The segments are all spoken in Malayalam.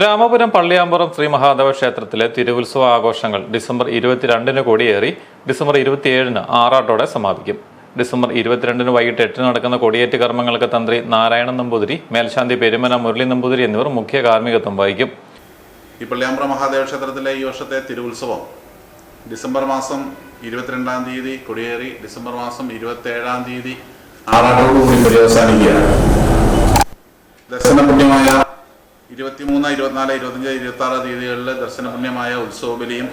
രാമപുരം പള്ളിയാമ്പുറം ശ്രീ മഹാദേവ ക്ഷേത്രത്തിലെ തിരുവുത്സവ ആഘോഷങ്ങൾ ഡിസംബർ ഇരുപത്തിരണ്ടിന് കൊടിയേറി ഡിസംബർ ഇരുപത്തിയേഴിന് ആറാട്ടോടെ സമാപിക്കും. ഡിസംബർ ഇരുപത്തിരണ്ടിന് വൈകിട്ട് എട്ടിന് നടക്കുന്ന കൊടിയേറ്റ് കർമ്മങ്ങൾക്ക് തന്ത്രി നാരായണൻ നമ്പൂതിരി മേൽശാന്തി പെരുമന മുരളി നമ്പൂതിരി എന്നിവർ മുഖ്യ കാർമ്മികത്വം വഹിക്കും. ഈ പള്ളിയാമ്പുറം മഹാദേവ ക്ഷേത്രത്തിലെ ഈ വർഷത്തെ തിരുവുത്സവം ഡിസംബർ മാസം ഇരുപത്തിരണ്ടാം തീയതി കൊടിയേറി ഡിസംബർ മാസം ഇരുപത്തി ഏഴാം തീയതി ആറാട്ടോടുകൂടി പര്യവസാനിക്കുകയാണ് ദർശനപുണ്യമായ ഇരുപത്തിമൂന്ന് ഇരുപത്തിനാല് ഇരുപത്തഞ്ച് ഇരുപത്തി ആറ് തീയതികളിൽ ദർശനപുണ്യമായ ഉത്സവബലിയും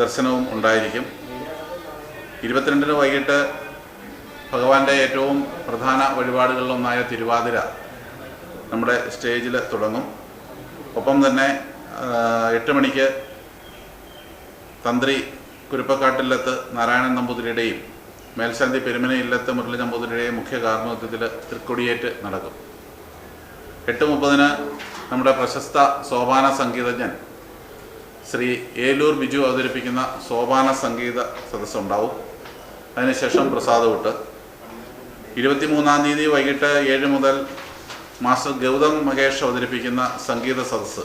ദർശനവും ഉണ്ടായിരിക്കും. ഇരുപത്തിരണ്ടിന് വൈകിട്ട് ഭഗവാന്റെ ഏറ്റവും പ്രധാന വഴിപാടുകളിലൊന്നായ തിരുവാതിര നമ്മുടെ സ്റ്റേജിൽ തുടങ്ങും. ഒപ്പം തന്നെ എട്ട് മണിക്ക് തന്ത്രി കുരുപ്പക്കാട്ടില്ലത്ത് നാരായണൻ നമ്പൂതിരിയുടെയും മേൽശാന്തി പെരുമന മുരളി നമ്പൂതിരിയുടെയും മുഖ്യ കാർമ്മികത്വത്തിൽ തൃക്കൊടിയേറ്റ് നടക്കും. എട്ട് മുപ്പതിന് നമ്മുടെ പ്രശസ്ത സോപാന സംഗീതജ്ഞൻ ശ്രീ ഏലൂർ ബിജു അവതരിപ്പിക്കുന്ന സോപാന സംഗീത സദസ്സുണ്ടാവും. അതിനുശേഷം പ്രസാദവിട്ട് ഇരുപത്തിമൂന്നാം തീയതി വൈകിട്ട് ഏഴ് മുതൽ മാസ്റ്റർ ഗൗതം മഹേഷ് അവതരിപ്പിക്കുന്ന സംഗീത സദസ്സ്.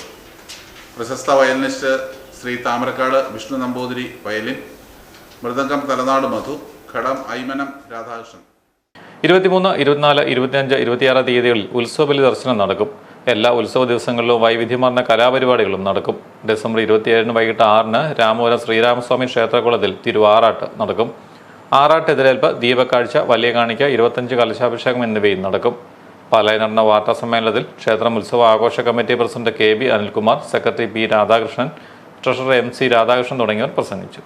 പ്രശസ്ത വയലിനിസ്റ്റ് ശ്രീ താമരക്കാട് വിഷ്ണു നമ്പൂതിരി വയലിൻ. മൃദംഗം തലനാട് മധു. ഘടം ഐമനം രാധാകൃഷ്ണൻ. ഇരുപത്തിമൂന്ന് ഇരുപത്തിനാല് ഇരുപത്തിയഞ്ച് ഇരുപത്തിയാറ് തീയതികളിൽ ഉത്സവബലി ദർശനം നടക്കും. എല്ലാ ഉത്സവ ദിവസങ്ങളിലും വൈവിധ്യമാർന്ന കലാപരിപാടികളും നടക്കും. ഡിസംബർ ഇരുപത്തിയേഴിന് വൈകിട്ട് ആറിന് രാമപുരം ശ്രീരാമസ്വാമി ക്ഷേത്രകുളത്തിൽ തിരുവാറാട്ട് നടക്കും. ആറാട്ട് എതിരേൽപ്പ് ദീപക്കാഴ്ച വലിയ കാണിക്ക ഇരുപത്തഞ്ച് കലശാഭിഷേകം എന്നിവയും നടക്കും. പാലായി നടന്ന വാർത്താ സമ്മേളനത്തിൽ ക്ഷേത്രം ഉത്സവ ആഘോഷ committee president K B Anilkumar secretary P Radhakrishnan treasurer M C Radhakrishnan തുടങ്ങിയവർ പ്രസംഗിച്ചു.